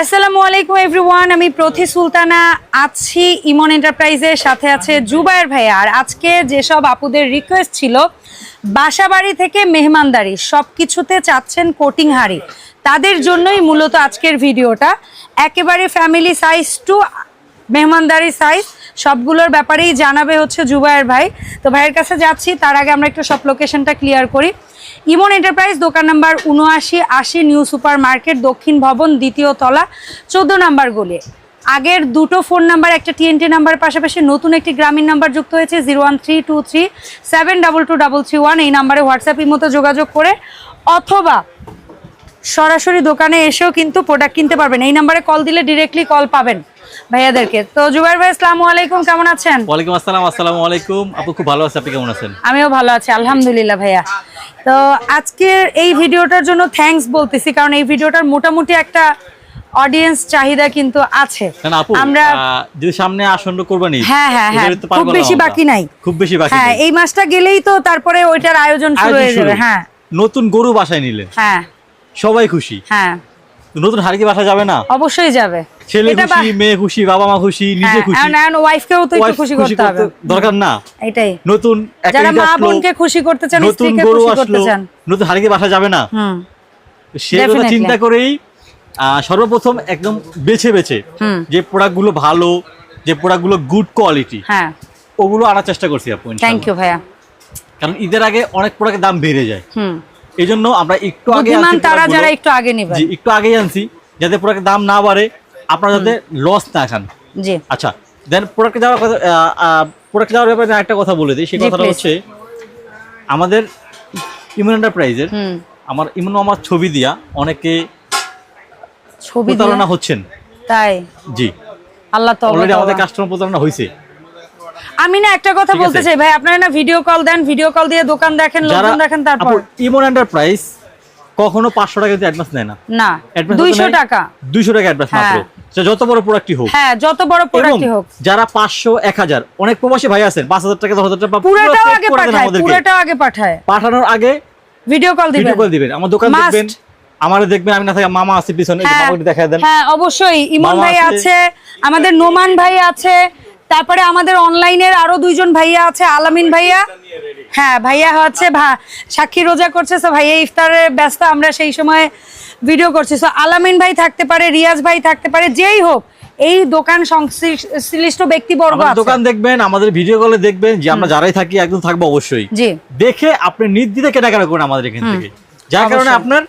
আসসালামু আলাইকুম এভরিওয়ান আমি প্রথি সুলতানা আছি ইমন এন্টারপ্রাইজের সাথে আছে জুবায়ের ভাইয়া। আর আজকে যেসব আপুদের রিকোয়েস্ট ছিল, বাসাবাড়ি থেকে মেহমানদারি সব কিছুতে চাচ্ছেন কোটিং হাড়ি তাদের জন্যই মূলত আজকের ভিডিওটা। একেবারে ফ্যামিলি সাইজ টু মেহমানদারি সাইজ সবগুলোর ব্যাপারেই জানাবে হচ্ছে জুবায়ের ভাই। তো ভাইয়ের কাছে যাচ্ছি, তার আগে আমরা একটু সব লোকেশনটা ক্লিয়ার করি। ইমন এন্টারপ্রাইজ দোকান নাম্বার উনআশি, আশি নিউ সুপার মার্কেট দক্ষিণ ভবন, দ্বিতীয় তলা, চোদ্দ নাম্বার গলি। আগের দুটো ফোন নাম্বার একটা টিএনটি নাম্বার পাশাপাশি নতুন একটি গ্রামীণ নাম্বার যুক্ত হয়েছে zero one three two three seven double two double three one এই নাম্বারে হোয়াটসঅ্যাপ মতো যোগাযোগ করে, অথবা সরাসরি দোকানে এসেও কিন্তু প্রোডাক্ট কিনতে পারবেন। এই নাম্বারে কল দিলে ডিরেক্টলি কল পাবেন ভাইয়াদেরকে। তো জুবাইর ভাই আসসালামু আলাইকুম কেমন আছেন? ওয়ালাইকুম আসসালাম আসসালামু আলাইকুম। আপু খুব ভালো আছে আপনি কেমন আছেন? আমিও ভালো আছি আলহামদুলিল্লাহ ভাইয়া। তো আজকের এই ভিডিওটার জন্য থ্যাঙ্কস বলতেছি কারণ এই ভিডিওটার মোটামুটি একটা অডিয়েন্স চাহিদা কিন্তু আছে। আমরা যদি সামনে আসন্ন কোরবানি হ্যাঁ হ্যাঁ হ্যাঁ খুব বেশি বাকি নাই। খুব বেশি বাকি হ্যাঁ এই মাসটা গেলেই তো তারপরে ওইটার আয়োজন শুরু হয়ে যাবে হ্যাঁ। নতুন গরু বাসায় নিলে। হ্যাঁ। সবাই খুশি? হ্যাঁ। নতুন হারকি বাসা যাবে না? অবশ্যই যাবে। ছেলে খুশি মেয়ে খুশি বাবা মা খুশি নিজে হ্যাঁ খুশি। এখন ওয়াইফকেও তো একটু খুশি করতে হবে। দরকার না। এটাই। নতুন যারা মা বোনকে খুশি করতে চান স্ত্রীকে খুশি করতে চান। নতুন হারকি বাসা যাবে না? হুম। সে চিন্তা করেই সর্বপ্রথম একদম বেছে বেছে। যে প্রোডাক্টগুলো ভালো যে প্রোডাক্টগুলো গুড কোয়ালিটি হ্যাঁ। ওগুলো আনার চেষ্টা করছি আপু থ্যাংক ইউ ভাইয়া। কারণ ঈদের আগে অনেক প্রোডাক্টের দাম বেড়ে যায়। হুম। এই জন্য আমরা একটু আগে তারা যারা একটু আগে নেবেন। জি একটু আগেই আনছি যাতে প্রোডাক্টের দাম না বাড়ে আপনারা যাতে লস না খান। জি। আচ্ছা দেন প্রোডাক্টে যাওয়ার কথা প্রোডাক্টে যাওয়ার ব্যাপারে একটা কথা বলে দিই সেই কথাটা হচ্ছে আমাদের ইমন এন্টারপ্রাইজের আমার ইমন আমার ছবি দিয়া অনেকে ছবি প্রতারণা হচ্ছেন। তাই? জি। আল্লাহ তো অলরেডি আমাদের কাস্টমার প্রতারণা হয়েছে আমি না একটা কথা বলতে চাই ভাই আপনারা না ভিডিও কল দেন ভিডিও কল দিয়ে দোকান দেখেন লোকজন দেখেন তারপর। ইমন এন্টারপ্রাইজ কখনো পাঁচশো টাকা কিন্তু অ্যাডভান্স নেয় না। না Advance দুইশো কত নেয়? টাকা। দুইশো টাকা অ্যাডভান্স হ্যাঁ। মাত্র সেটা যত বড় প্রোডাক্টই হোক। হ্যাঁ যত বড় প্রোডাক্টই হোক। যারা পাঁচশো এক হাজার অনেক প্রবাসী ভাই আছেন পাঁচ হাজার টাকা দশ হাজার টাকা পুরোটাও আগে পাঠায় পুরোটাও আগে পাঠায়। পাঠানোর আগে ভিডিও কল দিবেন। ভিডিও কল দিবেন। আমার দোকান দেখবেন আমারে দেখবেন আমি না থাকি মামা আছে পিছনে এই যে হ্যাঁ। মামাকে দেখায় দেন। হ্যাঁ অবশ্যই। ইমন ভাই। আছে আমাদের নোমান ভাই আছে তারপরে আমাদের অনলাইনের আরও দুইজন ভাইয়া আছে আলামিন ভাইয়া হ্যাঁ ভাইয়া হচ্ছে সাক্ষী রোজা করছে তো ভাইয়া ইফতারে ব্যস্ত আমরা সেই সময় ভিডিও করছি। তো আলামিন ভাই থাকতে পারে রিয়াজ ভাই থাকতে পারে যেই হোক এই দোকান সংশ্লিষ্ট ব্যক্তিবর্গ দোকান দেখবেন আমাদের ভিডিও কলে দেখবেন যে আমরা যারাই থাকি একদম থাকব অবশ্যই। দেখে আপনি নির্দ্বিধে কেনাকাটা করুন আমাদের এখান থেকে। যার কারণে আপনার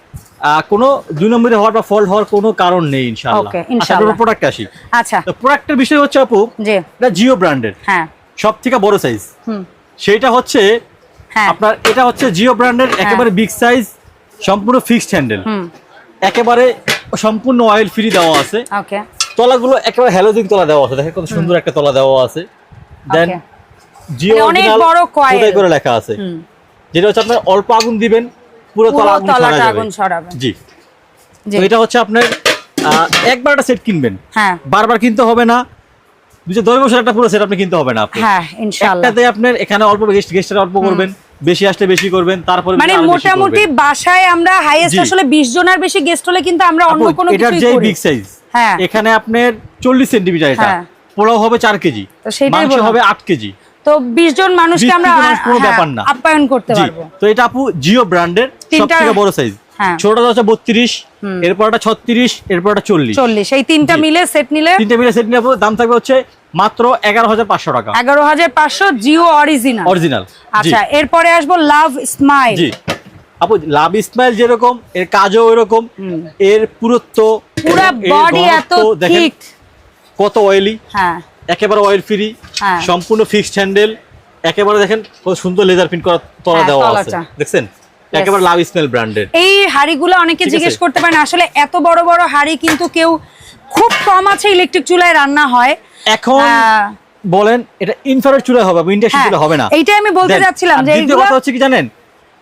কোনো দুই নম্বরে হওয়ার বা ফল্ট হওয়ার কোনো কারণ নেই ইনশাআল্লাহ। ইনশাআল্লাহ। প্রোডাক্ট আসি। আচ্ছা। তো প্রোডাক্টের বিষয় হচ্ছে আপু জি। এটা জিও ব্র্যান্ডের হ্যাঁ। সব থেকে বড় সাইজ হুম। সেইটা হচ্ছে হ্যাঁ। আপনার এটা হচ্ছে জিও ব্র্যান্ডের একেবারে বিগ সাইজ সম্পূর্ণ ফিক্সড হ্যান্ডেল একেবারে সম্পূর্ণ অয়েল ফ্রি দেওয়া আছে। ওকে তলাগুলো একেবারে হ্যালোজিং তলা দেওয়া আছে। দেখেন কত সুন্দর একটা তলা দেওয়া আছে। দেন ওকে জিও মানে অনেক বড়। খোদাই করে লেখা আছে। যেটা হচ্ছে আপনার অল্প আগুন দিবেন পুরো তলাটা আগুন ছড়াবে। জি। তো এটা হচ্ছে আপনার একবার একটা সেট কিনবেন। হ্যাঁ। বারবার কিনতে হবে না। দশ বছর একটা পুরো সেট আপনি কিনতে হবে না হ্যাঁ ইনশাআল্লাহ একটাতে আপনার এখানে অল্প গেস্ট গেস্টের অল্প করবেন বেশি আসলে বেশি করবেন তারপরে মানে মোটামুটি বাসায় আমরা হাইয়েস্ট আসলে 20 জনের বেশি গেস্ট হলে কিন্তু আমরা অন্য কোনো কিছু যে বিগ সাইজ হ্যাঁ। এখানে আপনার চল্লিশ সেন্টিমিটার এটা। হ্যাঁ। পোলাও হবে চার কেজি। তো মাংস হবে আট কেজি। তো 20 জন মানুষকে আমরা হ্যাঁ। আপ্যায়ন করতে পারব। তো এটা আপু জিও ব্র্যান্ডের সব তিনটা- বড় সাইজ হ্যাঁ। ছোটটা হচ্ছে বত্রিশ এরপর একটা ছত্রিশ এরপর একটা চল্লিশ। 40 এই তিনটা। মিলে সেট নিলে তিনটে মিলে সেট আপু দাম থাকবে হচ্ছে মাত্র এগারো হাজার পাঁচশো টাকা। 11500 জিও অরিজিনাল অরিজিনাল আচ্ছা এরপরে আসব লাভ স্মাইল জি। আপু লাভ ইসমাইল যেরকম এর কাজও এরকম এর পুরুত্ব পুরা বডি এত দেখেন ঠিক কত অয়েলি হ্যাঁ। একেবারে অয়েল ফ্রি হ্যাঁ। সম্পূর্ণ ফিক্সড হ্যান্ডেল একেবারে দেখেন কত সুন্দর লেজার প্রিন্ট করা তলা হ্যাঁ, দেওয়া আছে। দেখছেন? একেবারে লাভ ইসমাইল ব্র্যান্ডের এই হাড়িগুলো অনেকে জিজ্ঞেস করতে পারেন আসলে এত বড় বড় হাড়ি কিন্তু কেউ খুব কম আছে ইলেকট্রিক চুলায় রান্না হয়। এখন বলেন এটা ইনফ্রারেড চুলা হবে ইন্ডাকশন হ্যাঁ, চুলা হবে না। এইটাই আমি বলতে যাচ্ছিলাম যে এইগুলো- কথা হচ্ছে কি জানেন?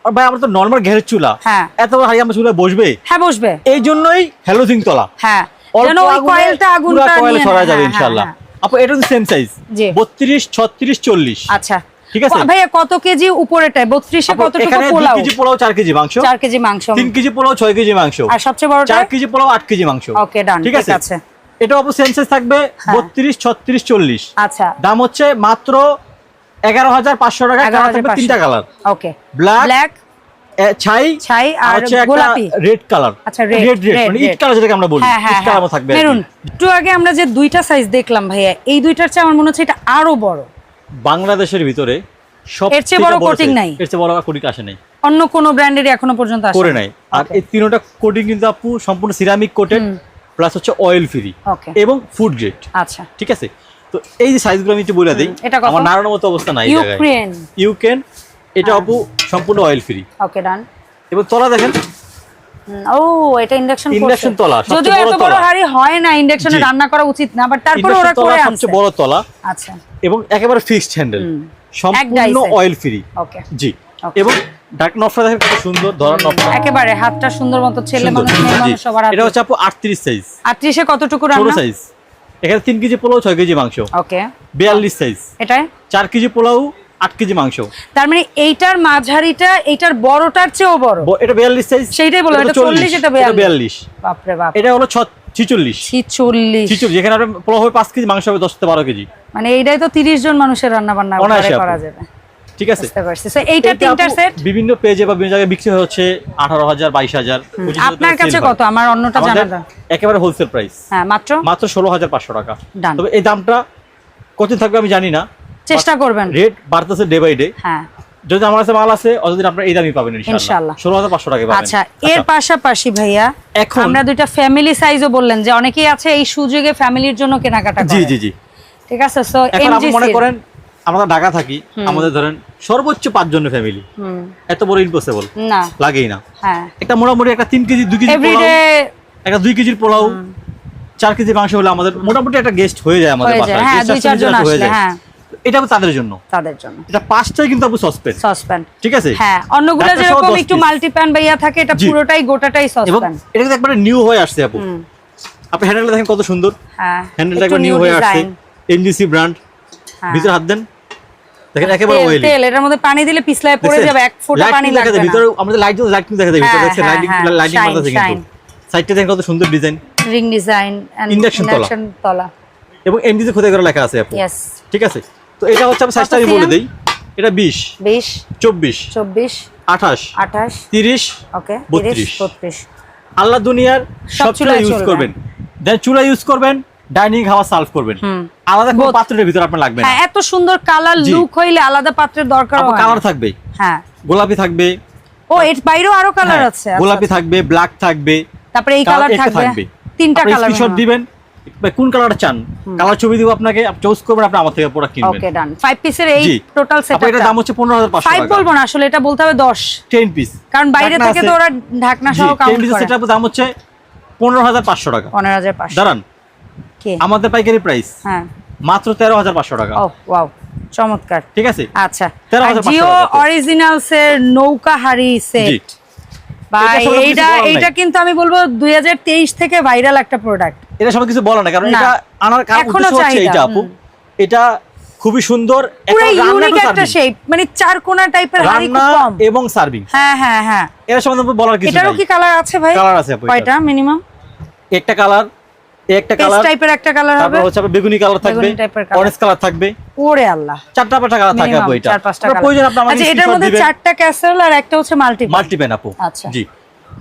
আর ভাই আমরা তো নর্মাল গ্যাসের চুলা। হ্যাঁ। এত বড় হাড়ি আমরা চুলা বসবে? হ্যাঁ বসবে। এই জন্যই হ্যালোজিং তলা। হ্যাঁ যেন ওই কয়েলটা আগুনটা নিয়ে ছড়া যাবে ইনশাআল্লাহ। আপু এটা তো সেম সাইজ জি। বত্রিশ ছত্রিশ চল্লিশ। আচ্ছা। ঠিক আছে? ভাইয়া কত কেজি উপরেটায়? বত্রিশে আপু, কতটুকু এখানে দুই পোলাও কেজি পোলাও চার কেজি মাংস। চার কেজি মাংস। তিন কেজি পোলাও ছয় কেজি মাংস। আর সবচেয়ে বড়টা? চার কেজি পোলাও আট কেজি মাংস। ওকে ডান ঠিক আছে? এটা অবশ্য সেন্সেস থাকবে হ্যাঁ। বত্রিশ ছত্রিশ চল্লিশ। আচ্ছা। দাম হচ্ছে মাত্র এগারো হাজার পাঁচশো টাকা। এগারো কালার থাকবে তিনটা কালার। ওকে। ব্ল্যাক ছাই? ছাই আর গোলাপি। রেড কালার আচ্ছা, রেড রেড মানে ইট কালার যেটাকে আমরা বলি। হ্যাঁ হ্যাঁ ইট কালার থাকবে। মেরুন একটু আগে আমরা যে দুইটা সাইজ দেখলাম ভাইয়া এই দুইটার চেয়ে আমার মনে হচ্ছে এটা আরও বড়। বাংলাদেশের ভিতরে সব এর চেয়ে বড় coating নাই? এর চেয়ে বড় কোটিং আসে নাই। অন্য কোন ব্র্যান্ডের এখনও পর্যন্ত আসে করে নাই। আর এই তিনটা কোটিং কিন্তু আপু সম্পূর্ণ সিরামিক কোটেড প্লাস হচ্ছে অয়েল ফ্রি এবং ফুড গ্রেড আচ্ছা। ঠিক আছে? তো এই যে সাইজগুলো আমি একটু বলে দিই আমার নাড়ানোর মতো অবস্থা নাই ইউক্রেন ইউকেন এটা আপু সম্পূর্ণ অয়েল ফ্রি ওকে ডান এবং তলা দেখেন। ও এটা ইন্ডাকশন Induction তলা, যদিও এত বড় হাড়ি হয় না ইন্ডাকশনে রান্না করা উচিত না বাট তারপরে ওরা করে আনছে। সবচেয়ে বড় তলা। আচ্ছা। এবং একেবারে ফিক্সড হ্যান্ডেল সম্পূর্ণ অয়েল ফ্রি ওকে জি। এবং ডাক নফটা দেখেন কত সুন্দর নফটা একেবারে হাতটা সুন্দর মতো ছেলে মানুষ মেয়ে মানুষ সবার এটা হচ্ছে আপু আটত্রিশ সাইজ আটত্রিশে কতটুকু ছোট রান্না সাইজ এখানে তিন কেজি পোলাও ছয় কেজি মাংস। ওকে বিয়াল্লিশ সাইজ এটাই চার কেজি পোলাও আট কেজি মাংস। তার মানে এইটার মাঝারিটা এইটার বড়টার চেয়েও বড়। এটা বিয়াল্লিশ সাইজ সেইটাই বললাম, এটা 40, এটা 42 বিয়াল্লিশ। বাপরে বাপ। এটা হলো ছ- ছিচল্লিশ। ছিচল্লিশ। ছিচল্লিশ এখানে আপনার পোলাও হবে পাঁচ কেজি মাংস হবে দশ থেকে বারো কেজি। মানে এইটাই তো তিরিশ জন মানুষের রান্না বান্না করা যাবে। ঠিক আছে। এইটা আপু সেট বিভিন্ন পেজে বা বিভিন্ন জায়গায় বিক্রি হচ্ছে আঠারো হাজার বাইশ হাজার। পঁচিশ হাজার আপনার কাছে কত? আমার অন্যটা জানা দাও। একেবারে হোলসেল প্রাইস হ্যাঁ মাত্র? মাত্র ষোলো হাজার পাঁচশো টাকা। তবে এই দামটা কতদিন থাকবে আমি জানি না। চেষ্টা করবেন। রেট বাড়তেছে ডে বাই ডে হ্যাঁ। যদি আমার কাছে মাল আছে অতদিন আপনার এই দামই পাবেন ইনশাআল্লাহ। ইনশাআল্লাহ। ষোলো হাজার পাঁচশো টাকা পাবেন। আচ্ছা এর পাশাপাশি ভাইয়া এখন- আমরা দুইটা ফ্যামিলি সাইজও বললেন যে অনেকেই আছে এই সুযোগে ফ্যামিলির জন্য কেনাকাটা করে। জি জি। জি ঠিক আছে সো এখন আপনি মনে করেন আমরা ঢাকা থাকি আমাদের ধরেন সর্বোচ্চ পাঁচ জন ফ্যামিলি হুম। এত বড় ইম্পসিবল না। লাগেই না। হ্যাঁ। একটা মোটামুটি একটা তিন কেজি দুই কেজি পোলাও এভরিডে একটা দুই কেজির পোলাও চার কেজি মাংস হলে আমাদের মোটামুটি একটা গেস্ট হয়ে যায় আমাদের হয়ে বাসায়। হ্যাঁ হয়ে আসলে যায়। হ্যাঁ এটা তাদের জন্য। তাদের জন্য। এটা পাঁচটাই কিন্তু আপু সসপ্যান ঠিক আছে? হ্যাঁ অন্যগুলো যেরকম একটু। মাল্টিপ্যান বা ইয়া থাকে এটা পুরোটাই গোটাটাই সসপ্যান এটা কিন্তু একবারে নিউ হয়ে আসছে আপু। আপনি হ্যান্ডেলটা দেখেন কত সুন্দর। হ্যাঁ হ্যান্ডেলটা একবার নিউ হয়ে আসছে। ব্র্যান্ড হ্যাঁ। ভিতরে হাত দেন। দেখেন একেবারে তেল অয়েলি তেল এটার মধ্যে পানি দিলে পিছলায় পড়ে যাবে এক ফোঁটা পানি লাগবে না। ভিতরে আমাদের লাইট লাইট কিন্তু দেখা যায় ভিতরে হ্যাঁ, দেখছেন? হ্যাঁ, লাইটিং হ্যাঁ, লাইটিং মারতেছে কিন্তু। সাইডটা দেখেন কত সুন্দর ডিজাইন রিং ডিজাইন Induction তলা। এবং এমডিতে খোদাই করে লেখা আছে আপু। ঠিক আছে? তো এটা হচ্ছে আমি সাইজটা আমি বলে দেই। এটা বিশ। বিশ। চব্বিশ। চব্বিশ। আঠাশ। আঠাশ। তিরিশ। ওকে বত্রিশ। তিরিশ বত্রিশ। আল্লাহ দুনিয়ার সব চুলা ইউজ করবেন। দেন চুলা ইউজ করবেন ডাইনিং খাওয়া সার্ভ করবেন। আলাদা কোনো পাত্রের ভিতরে আপনার লাগবে না। হ্যাঁ এত সুন্দর কালার লুক হইলে আলাদা পাত্রের দরকার আপু কালার থাকবে। হ্যাঁ। গোলাপি থাকবে। ও এর বাইরেও আরও কালার হ্যাঁ, আছে। আচ্ছা, গোলাপি আচ্ছা। থাকবে ব্ল্যাক থাকবে। তারপরে এই কালার থাকবে। তিনটা কালার স্ক্রিনশট দিবেন। কোন কালারটা চান? কালার ছবি দিব আপনাকে আপনি চুজ করবেন আপনি আমার থেকে প্রোডাক্ট কিনবেন। ওকে ডান ফাইভ পিসের এই টোটাল সেট এটার দাম হচ্ছে পনেরো হাজার পাঁচশো ফাইভ টাকা। বলব না আসলে এটা বলতে হবে দশ। টেন পিস কারণ বাইরে থেকে তো ওরা ঢাকনা সহ কাউন্ট পিসের করে। সেটার দাম হচ্ছে পনেরো হাজার পাঁচশো টাকা। পনেরো হাজার পাঁচশো। দাঁড়ান। কে? আমাদের পাইকারি প্রাইস হ্যাঁ। মাত্র তেরো হাজার পাঁচশো টাকা। ও ওয়াও চমৎকার। ঠিক আছে? আচ্ছা। 13,500 জিও। অরিজিনালস এর নৌকা হাড়ি সেট এটা কিছু এইটা এইটা কিন্তু আমি বলব দুই হাজার তেইশ থেকে ভাইরাল একটা প্রোডাক্ট এটা সবাই কিছু বলে না কারণ এটা আনার কারণ উদ্দেশ্য হচ্ছে এইটা আপু। এটা খুবই সুন্দর একটা শেপ মানে চার কোনা টাইপের হাড়ি খুব কম। এবং সার্ভিং হ্যাঁ হ্যাঁ হ্যাঁ। এর সম্বন্ধে বলার কিছু এটারও কি কালার আছে ভাই? কালার আছে আপু। কয়টা মিনিমাম একটা কালার একটা কালার টাইপের একটা কালার হবে? তারপর হচ্ছে বেগুনি কালার থাকবে। অরেঞ্জ কালার থাকবে। ওরে আল্লাহ। চারটা পাঁচটা কালার থাকবে আপু এটা। চার পাঁচটা কালার প্রয়োজন আপনি আমাকে আচ্ছা এটার মধ্যে চারটা ক্যাসেল আর একটা হচ্ছে মাল্টি মাল্টি পেন আপু। আচ্ছা। জি।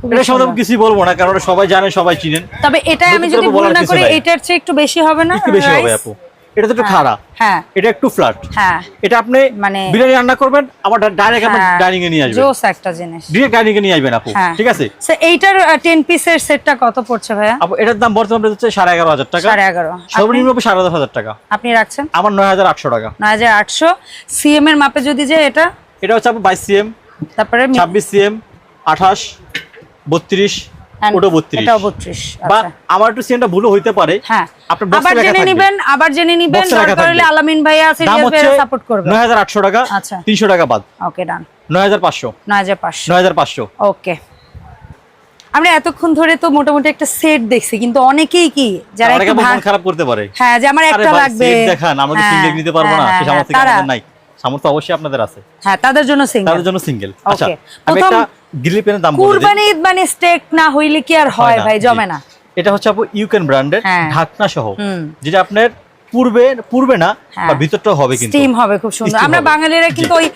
এটা সম্বন্ধে। কিছুই বলব না কারণ সবাই জানে সবাই চিনেন। তবে এটাই আমি যদি ভুল না কিছু করি এটার চেয়ে একটু বেশি হবে না একটু বেশি হবে আপু। এটা তো একটু খাড়া। হ্যাঁ। এটা একটু ফ্ল্যাট হ্যাঁ। এটা আপনি মানে- বিরিয়ানি রান্না করবেন আবার ডাইরেক্ট আপনি ডাইনিং এ নিয়ে আসবেন। জোস একটা জিনিস। ডিরেক্ট ডাইনিং এ নিয়ে আসবেন আপু হ্যাঁ। ঠিক আছে? So, এইটার টেন পিসের সেটটা কত পড়ছে ভাইয়া? আপু এটার দাম বর্তমানে হচ্ছে সাড়ে এগারো হাজার টাকা। সাড়ে এগারো। সর্বনিম্ন হবে সাড়ে দশ হাজার টাকা। আপনি রাখছেন? আমার নয় হাজার আটশো টাকা। নয় হাজার আটশো। সিএম এর মাপে যদি যে এটা? এটা হচ্ছে আপু বাইশ সিএম তারপরে মি- ছাব্বিশ সিএম আঠাশ বত্রিশ ওটা বত্রিশ। এটাও বত্রিশ বা আচ্ছা। আমার একটু ভুলও হইতে পারে। হ্যাঁ। আপনার আবার জেনে। নিবেন আবার জেনে নিবেন Box দরকার হলে আলামিন ভাইয়া দাম সিরিয়াস ভাইয়া সাপোর্ট করবে। নয় হাজার আটশো টাকা আচ্ছা। তিনশো টাকা বাদ। ওকে ডান নয় হাজার পাঁচশো। নয় হাজার পাঁচশো। নয় হাজার পাঁচশো। ওকে আমরা এতক্ষণ ধরে তো মোটামুটি একটা সেট দেখছি কিন্তু অনেকেই কি যারা একটু খারাপ করতে পারে। হ্যাঁ যে আমার একটা লাগবে। দেখান আমরা হ্যাঁ, নিতে পারব না হ্যাঁ, সে হ্যাঁ, নাই। সামর্থ্য অবশ্যই আপনাদের আছে। হ্যাঁ তাদের জন্য সিঙ্গেল তাদের জন্য সিঙ্গেল আচ্ছা আমি একটা গ্রিল পেনের দাম কুরবানি ঈদ মানে স্টেক না হইলে কি আর হয় ভাই? জমে না। এটা হচ্ছে আপু ইউকেন ব্র্যান্ডের হ্যাঁ। ঢাকনা সহ। যেটা আপনার পূর্বে পূর্বে না হ্যাঁ। বা ভিতরটাও হবে কিন্তু। স্টিম হবে খুব সুন্দর। আমরা বাঙালিরা কিন্তু ওই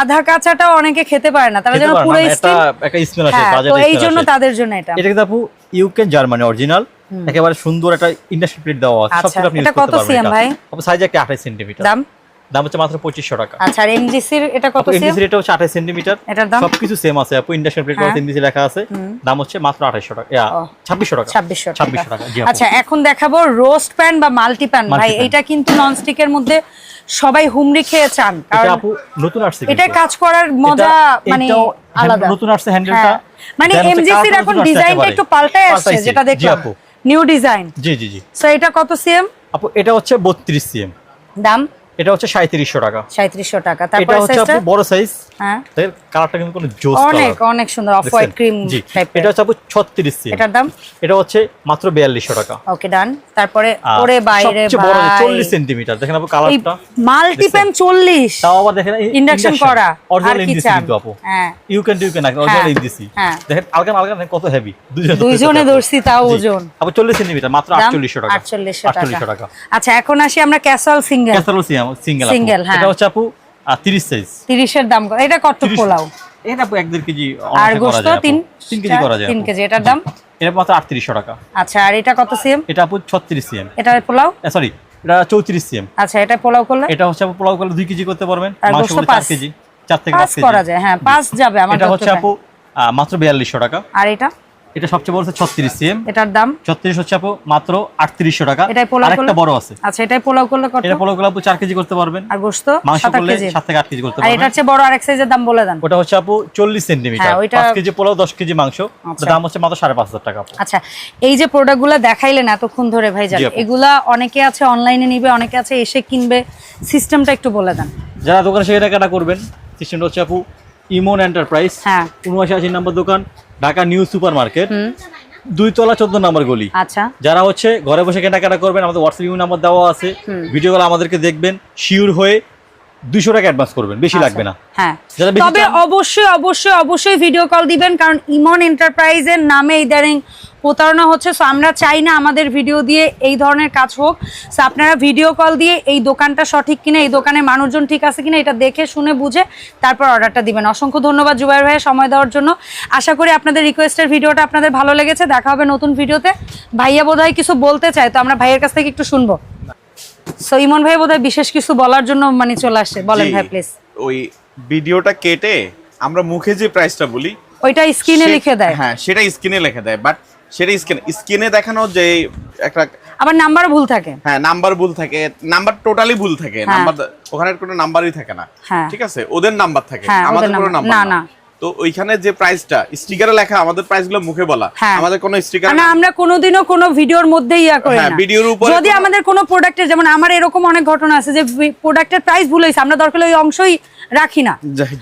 আধা কাঁচাটাও অনেকে খেতে পারে না। তারা যেন পুরো মানে স্টিম একটা স্মেল আসে হ্যাঁ বাজারে তো এই জন্য। তাদের জন্য এটা। এটা কিন্তু আপু ইউকেন জার্মানি অরিজিনাল একেবারে সুন্দর একটা ইন্ডাস্ট্রি প্লেট দেওয়া আছে। আচ্ছা, আপনি এটা কত CM ভাই? আপু সাইজ একটা 28 সেন্টিমিটার দাম? দাম হচ্ছে মাত্র 2500 টাকা। আচ্ছা আর এটা কত এনডিসি রেট হচ্ছে 28 সেন্টিমিটার। এটার দাম? সবকিছু সেম আছে আপু ইন্ডাস্ট্রি প্লেট হ্যাঁ। এনডিসি লেখা আছে। দাম হচ্ছে মাত্র 2800 টাকা ইয়া, 2600 টাকা। 2600 টাকা। 2600 টাকা জি আচ্ছা এখন দেখাবো রোস্ট প্যান বা মাল্টি প্যান ভাই এটা কিন্তু ননস্টিকের মধ্যে সবাই হুমড়ি খেয়ে চান। কারণ আপু নতুন আসছে এটা কাজ করার মজা মানে আলাদা। নতুন আসছে হ্যান্ডেলটা হ্যাঁ। মানে হচ্ছে এমজিসির এখন ডিজাইনটা একটু পাল্টায় আসছে যেটা দেখলাম। নিউ ডিজাইন জি জি জি। সো এটা কত সিএম আপু এটা হচ্ছে 32 সিএম দাম? এটা হচ্ছে 3700 টাকা। সাঁত্রিশশো টাকা। তারপর এটা হচ্ছে বড় সাইজ হ্যাঁ। এর কালারটা কিন্তু কোনো জোস অনেক অনেক সুন্দর অফ হোয়াইট ক্রিম জি। টাইপের এটা হচ্ছে আপু 36 সিএম এটার দাম? এটা হচ্ছে মাত্র 4200 টাকা। ওকে ডান তারপরে ওরে বাইরে সবচেয়ে বড় 40 সেন্টিমিটার দেখেন আপু কালারটা মাল্টি প্যান চল্লিশ। তাও আবার দেখেন ইন্ডাকশন করা। আর অরিজিনাল কি ইন্ডিসি চান? কিন্তু আপু। হ্যাঁ। You can you can original ইন্ডিসি হ্যাঁ। দেখেন আলগা আলগা কত হেভি দুইজনে দুইজনে ধরছি তাও। ওজন। আপু 40 সেন্টিমিটার মাত্র দাম? 4800 টাকা। 4800 4800 টাকা। আচ্ছা এখন আসি আমরা casserole single casserole single Single, হ্যাঁ। এটা হচ্ছে আপু 30 সাইজ তিরিশের দাম কত? এটা কত পোলাও? এটা আপু 1 1.5 কেজি আর আপু। তিন তিন কেজি করা যায় তিন আপু। কেজি এটার দাম? এটা মাত্র 3800 টাকা। আচ্ছা আর এটা কত সিএম? এটা আপু 36 সিএম। এটা পোলাও? সরি এটা 34 সিএম। আচ্ছা এটা পোলাও করলে? এটা হচ্ছে আপু পোলাও করলে 2 কেজি করতে পারবেন। মাংস গোস্ত 4 পাঁচ। কেজি 4 থেকে 5 কেজি। করা যায় হ্যাঁ পাস যাবে আমার এটা হচ্ছে আপু মাত্র 4200 টাকা। আর এটা? এটা সবচেয়ে বড় হচ্ছে 36 সিএম। এটার দাম? 36 হচ্ছে আপু মাত্র 3800 টাকা। আরেকটা বড় আছে। আচ্ছা এটাই পোলাও করলে কত? এটা পোলাও করলে আপু 4 কেজি করতে পারবেন। আর গোস্ত মাংস করলে কেজি? 7 থেকে 8 কেজি করতে আর পারবেন। এটার চেয়ে বড় আরেক সাইজের দাম বলে দেন। ওটা হচ্ছে আপু 40 সেন্টিমিটার হ্যাঁ, ওইটা- 5 কেজি পোলাও 10 কেজি মাংস। আচ্ছা। দাম হচ্ছে মাত্র 5500 টাকা আপু। আচ্ছা এই যে প্রোডাক্টগুলো দেখাইলেন এতক্ষণ ধরে ভাইজান জি এগুলা অনেকে আছে অনলাইনে নিবে অনেকে আছে এসে কিনবে। সিস্টেমটা একটু বলে দেন। যারা দোকানে সেটা কেনা করবেন। সিস্টেমটা হচ্ছে আপু ইমন এন্টারপ্রাইজ হ্যাঁ। উনআশি আশি নম্বর দোকান। ঢাকা নিউ সুপার মার্কেট দুই তলা চোদ্দ নম্বর গলি। আচ্ছা। যারা হচ্ছে ঘরে বসে কেনাকাটা করবেন আমাদের হোয়াটসঅ্যাপ নাম্বার দেওয়া আছে ভিডিও কল আমাদেরকে দেখবেন শিওর হয়ে দুইশো টাকা অ্যাডভান্স করবেন বেশি লাগবে না। হ্যাঁ। তবে অবশ্যই অবশ্যই অবশ্যই ভিডিও কল দিবেন কারণ ইমন এন্টারপ্রাইজের নামে ইদানিং প্রতারণা হচ্ছে। সো আমরা চাই না আমাদের ভিডিও দিয়ে এই ধরনের কাজ হোক। সো আপনারা ভিডিও কল দিয়ে এই দোকানটা সঠিক কিনা এই দোকানের মানুষজন ঠিক আছে কিনা এটা দেখে শুনে বুঝে তারপর অর্ডারটা দিবেন। অসংখ্য ধন্যবাদ জুবাইর ভাইয়ের সময় দেওয়ার জন্য। আশা করি আপনাদের রিকোয়েস্টের ভিডিওটা আপনাদের ভালো লেগেছে। দেখা হবে নতুন ভিডিওতে ভাইয়া বোধহয় কিছু বলতে চায় তো আমরা ভাইয়ের কাছ থেকে একটু শুনব। সো ইমন ভাই বোধহয় বিশেষ কিছু বলার জন্য মানে চলে আসছে বলেন ভাই প্লিজ ওই ভিডিওটা কেটে আমরা মুখে যে প্রাইসটা বলি ওইটা স্ক্রিনে লিখে দেয়। হ্যাঁ সেটা স্ক্রিনে লিখে দেয় বাট সেটা স্ক্রিনে স্ক্রিনে দেখানো যে একটা আবার নাম্বার ভুল থাকে। হ্যাঁ নাম্বার ভুল থাকে নাম্বার টোটালি ভুল থাকে। হ্যাঁ। নাম্বার ওখানে কোনো নাম্বারই থাকে না। হ্যাঁ। ঠিক আছে? ওদের নাম্বার থাকে। হ্যাঁ, আমাদের কোনো নাম্বার- না। তো ওইখানে যে প্রাইসটা স্টিকারে লেখা আমাদের প্রাইসগুলো মুখে বলা। হ্যাঁ। আমাদের কোনো স্টিকার না আমরা কোনোদিনও কোনো ভিডিওর মধ্যে ইয়া করি হ্যাঁ, না। ভিডিওর উপরে যদি আমাদের কোনো প্রোডাক্টের যেমন আমার এরকম অনেক ঘটনা আছে যে প্রোডাক্টের প্রাইস ভুল হয়েছে আমরা দরকার ওই অংশই রাখি না।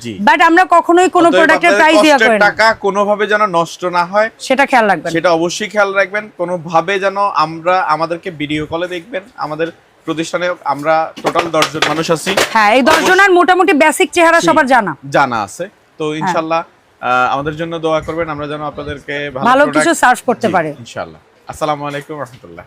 জি। বাট আমরা কখনোই কোনো প্রোডাক্টের প্রাইস করি না। টাকা কোনোভাবে যেন নষ্ট না হয় সেটা খেয়াল রাখবেন। সেটা অবশ্যই খেয়াল রাখবেন। কোনোভাবে যেন আমরা আমাদেরকে ভিডিও কলে দেখবেন। আমাদের প্রতিষ্ঠানে আমরা টোটাল দশজন মানুষ আছি। হ্যাঁ এই দশজনের মোটামুটি বেসিক চেহারা সবার জানা। জানা আছে। তো ইনশাল্লাহ আহ, আমাদের জন্য দোয়া করবেন আমরা যেন আপনাদেরকে ভালো কিছু সার্ভ করতে পারি। ইনশাল্লাহ। আসসালামু আলাইকুম রহমতুল্লাহ।